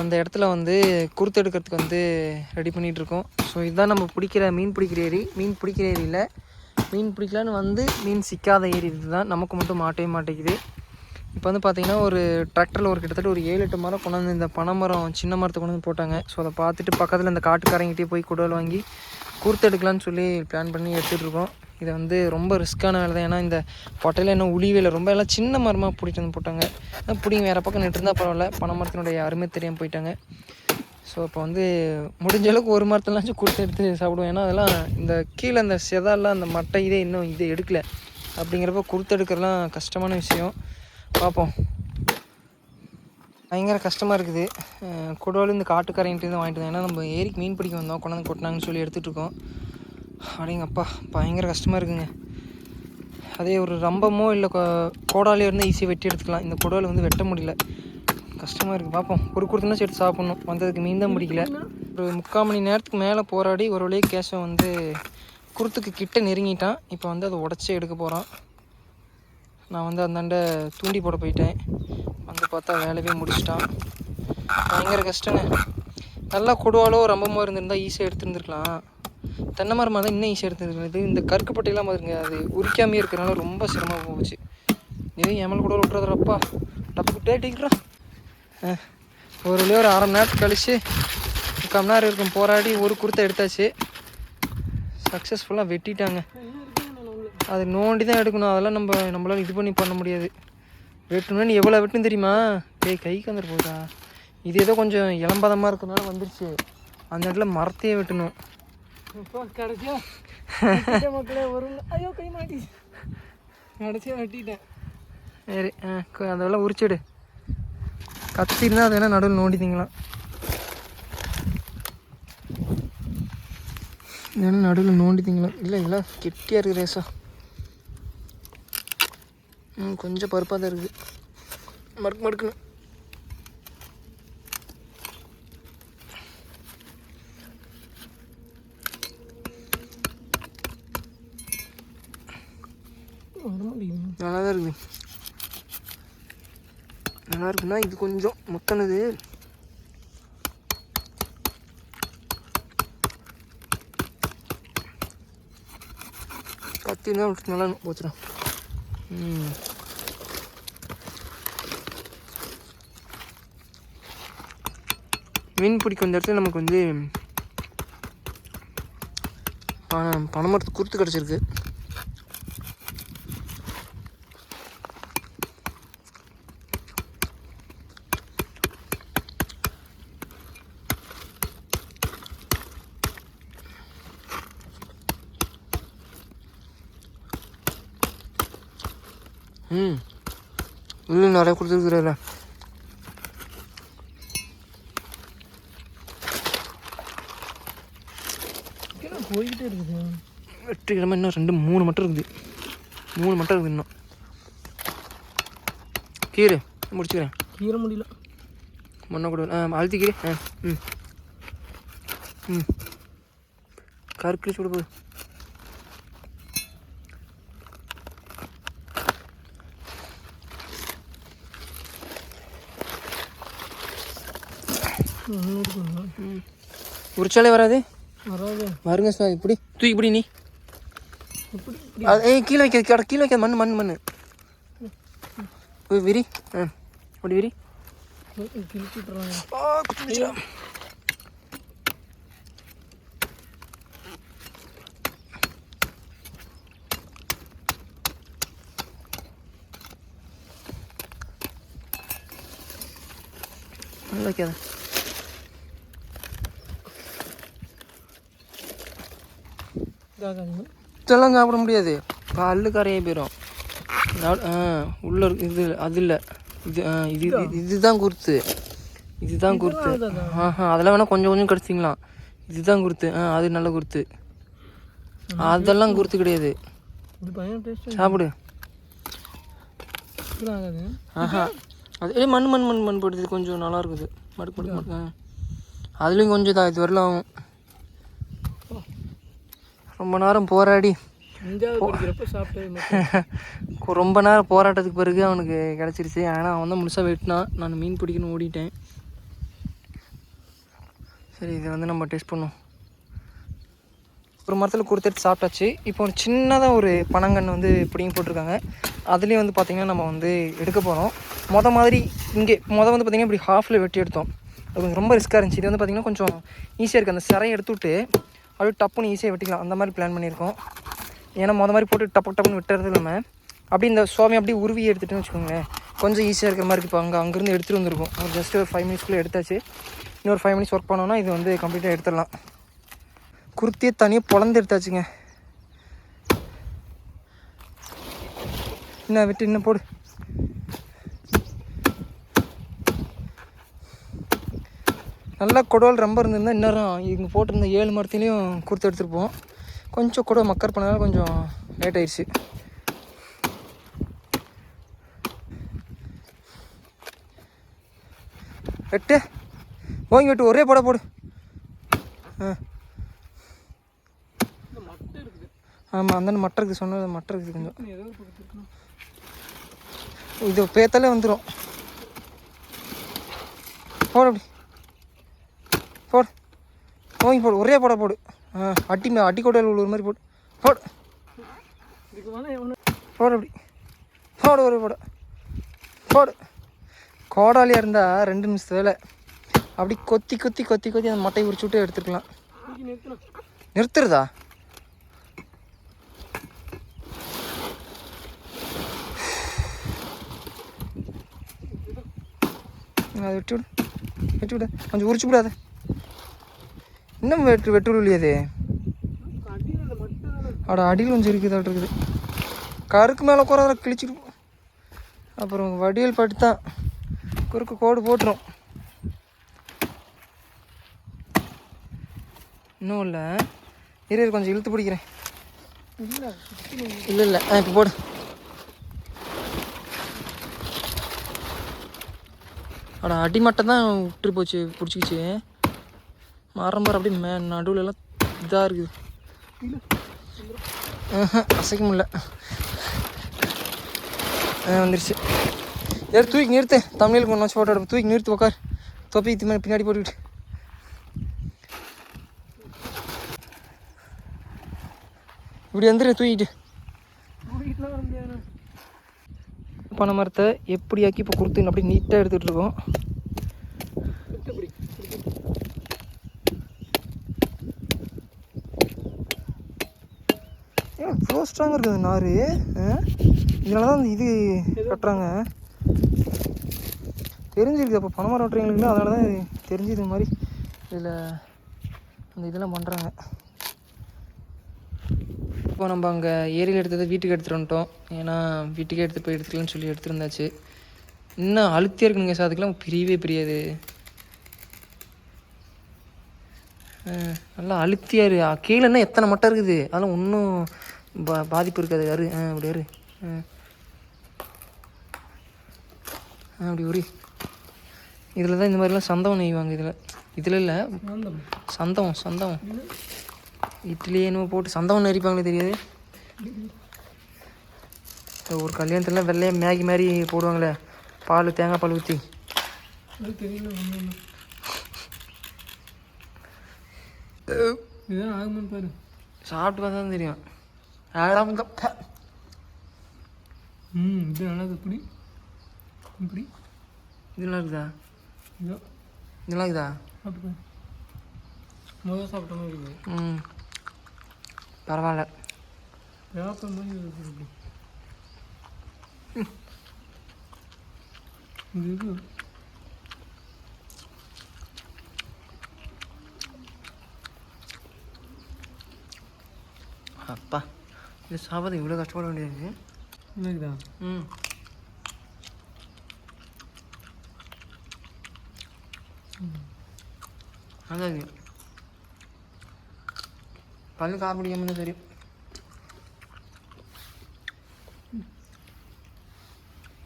அந்த இடத்துல வந்து குறுத்து எடுக்கிறதுக்கு வந்து ரெடி பண்ணிகிட்ருக்கோம் ஸோ இதுதான் நம்ம பிடிக்கிற மீன் பிடிக்கிற ஏரி. மீன் பிடிக்கிற ஏரியில் மீன் பிடிக்கலான்னு வந்து மீன் சிக்காத ஏரி இதுதான். நமக்கு மட்டும் மாட்டவே மாட்டேங்குது. இப்போ வந்து பார்த்தீங்கன்னா ஒரு டிராக்டரில் ஒரு கிட்டத்தட்ட ஒரு ஏழு எட்டு மரம் கொண்டு வந்து இந்த பனைமரம் சின்ன மரத்தை கொண்டு வந்து போட்டாங்க. ஸோ அதை பார்த்துட்டு பக்கத்தில் இந்த காட்டுக்காரங்கிட்டே போய் குடல் வாங்கி குறுத்து எடுக்கலான்னு சொல்லி பிளான் பண்ணி எடுத்துகிட்ருக்கோம் இது வந்து ரொம்ப ரிஸ்க்கான வேலை தான். ஏன்னா இந்த பொட்டையில் இன்னும் உளிவேல ரொம்ப எல்லாம் சின்ன மரமாக பிடிச்சி வந்து போட்டாங்க. பிடிங்க வேறு பக்கம் நின்றுருந்தால் பரவாயில்ல. பனை மரத்தினுடைய அருமை தெரியாமல் போயிட்டாங்க. ஸோ இப்போ வந்து முடிஞ்ச அளவுக்கு ஒரு மரத்துலாச்சும் கொடுத்து எடுத்து சாப்பிடுவோம். ஏன்னா அதெல்லாம் இந்த கீழே அந்த செதாலாம் அந்த மட்டை இதே இன்னும் இதை எடுக்கல. அப்படிங்கிறப்ப கொடுத்து எடுக்கிறதுலாம் கஷ்டமான விஷயம். பார்ப்போம் பயங்கர கஷ்டமாக இருக்குது. குடோல் இந்த காட்டுக்காரங்கிட்டேருந்து வாங்கிட்டு வந்தோம் ஏன்னா நம்ம ஏரிக்கு மீன் பிடிக்க வந்தோம். கொண்டாந்து கொட்டினாங்கன்னு சொல்லி எடுத்துகிட்டு இருக்கோம். அப்படிங்கப்பா பயங்கர கஷ்டமாக இருக்குங்க. அதே ஒரு ரம்பமோ இல்லை கோடாலே இருந்தால் ஈஸியாக வெட்டி எடுத்துக்கலாம். இந்த குடோலை வந்து வெட்ட முடியல. கஷ்டமாக இருக்குது பார்ப்போம் ஒரு கொடுத்தனா சேர்த்து சாப்பிட்ணும். வந்ததுக்கு மீன் தான் பிடிக்கல. ஒரு முக்கால் மணி நேரத்துக்கு மேலே போராடி ஒரு வழியே கேஷம் வந்து குருத்துக்கு கிட்ட நெருங்கிட்டான். இப்போ வந்து அதை உடச்சி எடுக்க போகிறான் நான் வந்து அந்தாண்ட தூண்டி போட போயிட்டேன். வந்து பார்த்தா வேலையே முடிச்சிட்டான். பயங்கர கஷ்டங்க. நல்லா கொடுவாலோ ரம்பமோ இருந்திருந்தால் ஈஸியாக எடுத்துருந்துருக்கலாம். தென்னை மரமாக தான் இன்னும் ஈஸியாக எடுத்துருக்கலாம் இது இந்த கருக்குப்பட்டையெல்லாம் பாருங்க அது உரிக்காமே இருக்கிறனால ரொம்ப சிரமமாக போச்சு. இது எமல் கூட விட்டுறதுப்பா டப்பு டேட்டிக்கிறா ஒரு வழியா ஒரு அரை மணி நேரத்துக்கு கழித்து முக்கால் நேரம் இருக்கும் போராடி ஒரு குருத்தை எடுத்தாச்சு. சக்ஸஸ்ஃபுல்லாக வெட்டிட்டாங்க. அது நோண்டி தான் எடுக்கணும். அதெல்லாம் நம்ம நம்மளால இது பண்ணி பண்ண முடியாது. வெட்டணும்னா நீ எவ்வளோ வெட்டுன்னு தெரியுமா? டேய் கைக்கு வந்துட்டு போகுதா இது ஏதோ கொஞ்சம் இளம்பதமாக இருக்கிறதுனால வந்துருச்சு. அந்த இடத்துல மரத்தையே வெட்டணும். கடைசியா மக்களே ஒரு ஐயோ கை மாட்டி கடைசியா வெட்டிட்டேன் சரி அந்த கு- அதெல்லாம் உரிச்சிடு. கத்தி இருந்தால் அது வேணால் நடுவில் நோண்டித்தீங்களாம் ஏன்னா நடுவில் நோண்டித்தீங்களாம் இல்லை இல்லை கெட்டியாக இருக்குது ரேசா. ம் கொஞ்சம் பருப்பாக தான் இருக்குது மறுக்கு மறுக்கணும் வர முடியும் நல்லா தான் இருக்குது. நல்லா இருக்குன்னா இது கொஞ்சம் மொத்தனது கத்தி தான் நல்லா போச்சுடும் ம். மீன் பிடிக்க வந்த இடத்துல நமக்கு வந்து பணம் பனைமரத்து குருத்து கிடச்சிருக்கு. ம். இன்னும் நிறைய கொடுத்துருக்குறாரு கீழே போய்கிட்டே இருக்குது. வெற்றிகரமாக இன்னும் ரெண்டு மூணு மட்டும் இருக்குது. மூணு மட்டும் இருக்குது இன்னும். கீரை முடிச்சுக்கிறேன். கீற முடியல. மண்ணை கூட. ஆ அழுத்தி கீரை ஆ ம். ம். கருக்கில் சுட போகுது இன்னும் இருக்குங்க ம் உரிச்சாலே வராது. வராது. வருங்க சார் இப்படி. தூக்கி இப்படி நீ. ஏய் கீழே வைக்காது கீழே கீழே வைக்காது மண் மண் மண் விரி. ஆ அப்படி விரி. வைக்காத. இதெல்லாம் சாப்பிட முடியாது. பல்லு கரையே போயிடும் ஆ உள்ள இது அது இல்லை. இது ஆ, இது இது- இதுதான் குருத்து. இதுதான் குருத்து. ஆஹா அதெல்லாம் வேணால் கொஞ்சம் கொஞ்சம் கிடச்சிங்களாம் இதுதான் குருத்து. ஆ அது நல்ல குருத்து. அதெல்லாம் குருத்து கிடையாது. சாப்பிடு. ஆஹா. அது மண் மண் மண் மண் போடுது கொஞ்சம் நல்லா இருக்குது. மடுக்கு மடுக்கு மடுக்கு. ஆ. அதுலேயும் கொஞ்சம் தான் இது வரலாம். ஆகும் ரொம்ப நேரம் போராடி. ரொம்ப நேரம் போராட்டத்துக்கு பிறகு அவனுக்கு கிடச்சிருச்சு. ஆனால் அவன் தான் முழுசாக வெட்டினான். நான் மீன் பிடிக்கணும் ஓடிட்டேன். சரி இதை வந்து நம்ம டெஸ்ட் பண்ணுவோம். ஒரு மரத்தில் கொடுத்துட்டு சாப்பிட்டாச்சு. இப்போ ஒரு சின்னதாக ஒரு பனங்கன்று வந்து பிடிங்கி போட்டிருக்காங்க. அதுலேயும் வந்து பார்த்திங்கன்னா நம்ம வந்து எடுக்க போகிறோம் மொத மாதிரி இங்கே மொதல் வந்து பார்த்திங்கன்னா இப்படி ஹாஃபில் வெட்டி எடுத்தோம். அது கொஞ்சம் ரொம்ப ரிஸ்க்காக இருந்துச்சு. இது வந்து பார்த்திங்கன்னா கொஞ்சம் ஈஸியாக இருக்குது அந்த சிறையை எடுத்துவிட்டு அப்படியே டப்புன்னு ஈஸியாக வெட்டிக்கலாம். அந்த மாதிரி பிளான் பண்ணியிருக்கோம். ஏன்னா மொதல் மாதிரி போட்டு டப்பு டப்புன்னு விட்டுறது இல்லாமல் அப்படி இந்த சுவாமி அப்படியே உருவி எடுத்துகிட்டுன்னு வச்சுக்கோங்களேன். கொஞ்சம் ஈஸியாக இருக்கிற மாதிரி இப்போ அங்கே அங்கேருந்து எடுத்துகிட்டு வந்திருக்கும். ஒரு ஜஸ்ட் ஒரு ஃபைவ் மினிட்ஸ்க்குள்ளே எடுத்தாச்சு. இன்னொரு ஃபைவ் மினிட்ஸ் ஒர்க் பண்ணோன்னா இது வந்து கம்ப்ளீட்டாக எடுத்துடலாம். குர்த்தியை தனியாக பொழந்து எடுத்தாச்சுங்க. என்ன விட்டு இன்னும் போடு. நல்லா குடவல் ரொம்ப இருந்திருந்தால் இன்னும் இங்கே போட்டிருந்த ஏழு மரத்துலேயும் கொடுத்து எடுத்துருப்போம். கொஞ்சம் குடவை மக்கர் பண்ணதால கொஞ்சம் லேட் ஆயிடுச்சு. வெட்டு ஓங்கி வெட்டு ஒரே போட போடு. ஆ. ஆமாம் அந்த மட்டை இருக்குது. சொன்னது மட்டை இருக்குது கொஞ்சம். இது பேத்தாலே வந்துடும் போடு அப்படி. தோங்கி போடு ஒரே போட. போடு அட்டி அடி மே அடி கொடையில் உள்ள மாதிரி போடு. போடு. போடு அப்படி. போடு ஒரே போட போடு. கோடாலியாக இருந்தால் ரெண்டு நிமிஷத்து வேலை. அப்படி கொத்தி கொத்தி கொத்தி கொத்தி அந்த மட்டையை உரிச்சு விட்டு எடுத்துக்கலாம் நிறுத்துறதா? அதை வெட்டி விடு. வெட்டி விடு. கொஞ்சம் உரிச்சு விடாத. இன்னும் வெட்டு வெட்டு இல்லையாது அடியில் அட அடியில் கொஞ்சம் இருக்குதாட்டு இருக்குது. கருக்கு மேலே குறை கிழிச்சிட்டு அப்புறம் வடியல் பட்டு தான். குறுக்கு கோடு போட்டுரும். இன்னும் இல்லை. இரு கொஞ்சம் இழுத்து பிடிக்கிறேன். இல்லை இல்லை. இல்லை ஆ இப்போ போடு. அட அடிமட்டம் தான் விட்டு போச்சு பிடிச்சிக்கிச்சு. மரம் பாரு அப்படியே மே நடுவுல எல்லாம் இதாக இருக்குது அசைக்க முடியல. வந்துருச்சு. ஏறு தூக்கி நிறுத்து. தமிழில் கொண்டு வச்சு ஃபோட்டோ எடுப்போம் தூக்கி நிறுத்து உக்கார். தொப்பி இது மாதிரி பின்னாடி போட்டுக்கிட்டு. இப்படி வந்துடு தூக்கிட்டு. பனை மரத்தை எப்படியாக்கி இப்போ கொடுத்து அப்படியே நீட்டாக எடுத்துகிட்டு இருக்கோம். ஏன் ஸ்ட்ராங்காக இருக்குது நார். இதனால தான் இந்த இது கட்டுறாங்க. தெரிஞ்சிருக்கு அப்போ பனை மரம் அதனால தான் இது தெரிஞ்சு இது மாதிரி இதில் அந்த இதெல்லாம் பண்ணுறாங்க இப்போ நம்ம அங்கே ஏரியில் எடுத்ததை வீட்டுக்கு எடுத்துகிட்டு வந்துட்டோம். ஏன்னா வீட்டுக்கே எடுத்து போய் எடுத்துக்கலாம்னு சொல்லி எடுத்துருந்தாச்சு. இன்னும் அழுத்தியாக இருக்குங்க சார் அதுக்கெல்லாம் பிரியவே பிரியாது. நல்லா அழுத்தியாக இரு. கீழே என்ன எத்தனை மட்டை இருக்குது? அதெல்லாம் ஒன்றும் பா பாதிப்பு இருக்காது. அரு ஆ அப்படி அரு. ஆ. அப்படி உரி. இதில் தான் இந்த மாதிரிலாம் சந்தவம் நெய்வாங்க இதில். இதில் இல்லை. சந்தவம் சந்தவம் இட்லியே என்னமோ போட்டு சந்தவம் நெரிப்பாங்களே தெரியாது. ஒரு கல்யாணத்துல வெள்ளையாக மேகி மாதிரி போடுவாங்களே. பால் தேங்காய் பால் ஊற்றி சாப்பிட்டு பார்த்தா தான் தெரியும். ஆடாம இந்த ப. ம் இது நல்லா இருக்கு இப்படி இப்படி இதெல்லாம் இருக்குதா இதோ. இதெல்லாம் இருக்குதா சாப்பிட்டு பாரு. முதல்ல சாப்பிட்ட மாதிரி இருக்குது. ம். பரவாயில்ல. வேப்பம் மாதிரி இருக்குது இப்படி இது இது அப்பா இது சாப்பிட இவ்வளோ கஷ்டப்பட வேண்டியது என்னக்குதா ம். அதான் இது பல்லு காப்பிடிக்காம தெரியும்.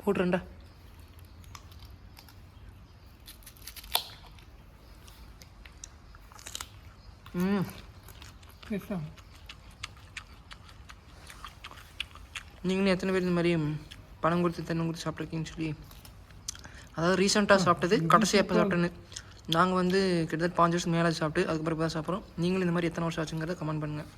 போட்டுறேன்டா. ம். நீங்களும் எத்தனை பேர் இந்த மாதிரி பணம் கொடுத்து தென்னம் கொடுத்து சாப்பிட்ருக்கீங்கன்னு சொல்லி. அதாவது ரீசெண்டாக சாப்பிட்டது கடைசி எப்போ சாப்பிட்டேன்னு. நாங்கள் வந்து கிட்டத்தட்ட பாஞ்சு வருஷம் மேலே சாப்பிட்டு அதுக்கப்புறம் தான் சாப்பிட்றோம். நீங்களும் இந்த மாதிரி எத்தனை வருஷம் ஆச்சுங்கிறத கமெண்ட் பண்ணுங்கள்